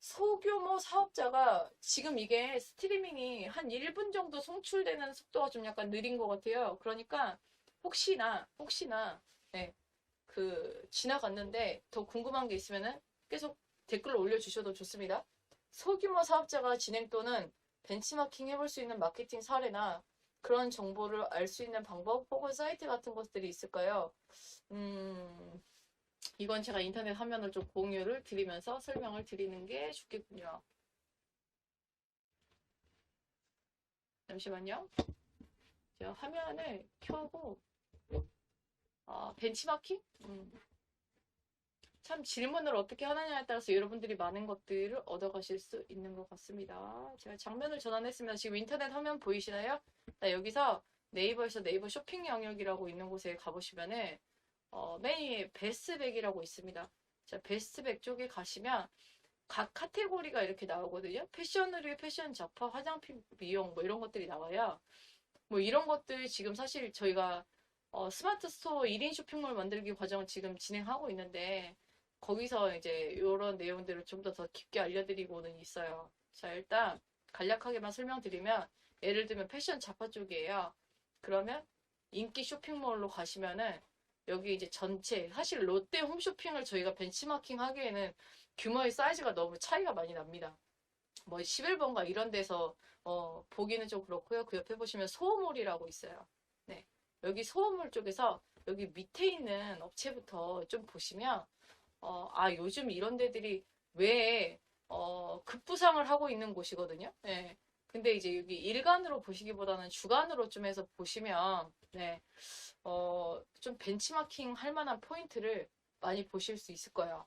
소규모 사업자가 지금 이게 스트리밍이 한 1분 정도 송출되는 속도가 좀 약간 느린 것 같아요. 그러니까 혹시나 혹시나 네, 그 지나갔는데 더 궁금한 게 있으면은 계속 댓글로 올려주셔도 좋습니다. 소규모 사업자가 진행 또는 벤치마킹 해볼 수 있는 마케팅 사례나 그런 정보를 알 수 있는 방법 혹은 사이트 같은 것들이 있을까요? 음, 이건 제가 인터넷 화면을 좀 공유를 드리면서 설명을 드리는 게 좋겠군요. 잠시만요. 제가 화면을 켜고 아, 벤치마킹? 음. 참 질문을 어떻게 하느냐에 따라서 여러분들이 많은 것들을 얻어가실 수 있는 것 같습니다. 제가 장면을 전환했습니다. 지금 인터넷 화면 보이시나요? 나 여기서 네이버에서 네이버 쇼핑 영역이라고 있는 곳에 가보시면은 어, 맨 위에 베스트백이라고 있습니다. 자, 베스트백 쪽에 가시면 각 카테고리가 이렇게 나오거든요. 패션 의류, 패션 잡화, 화장품, 미용 뭐 이런 것들이 나와요. 뭐 이런 것들 지금 사실 저희가 어, 스마트 스토어 1인 쇼핑몰 만들기 과정을 지금 진행하고 있는데 거기서 이제 이런 내용들을 좀 더 더 깊게 알려드리고는 있어요. 자, 일단 간략하게만 설명드리면 예를 들면 패션 잡화 쪽이에요. 그러면 인기 쇼핑몰로 가시면은 여기 이제 전체 사실 롯데 홈쇼핑을 저희가 벤치마킹 하기에는 규모의 사이즈가 너무 차이가 많이 납니다. 뭐 11번가 이런 데서 어, 보기는 좀 그렇고요. 그 옆에 보시면 소호몰이라고 있어요. 네. 여기 소호몰 쪽에서 여기 밑에 있는 업체부터 좀 보시면 어, 아, 요즘 이런 데들이 왜 어, 급부상을 하고 있는 곳이거든요. 네. 근데 이제 여기 일간으로 보시기보다는 주간으로 좀 해서 보시면 네. 어, 좀 벤치마킹 할 만한 포인트를 많이 보실 수 있을 거예요.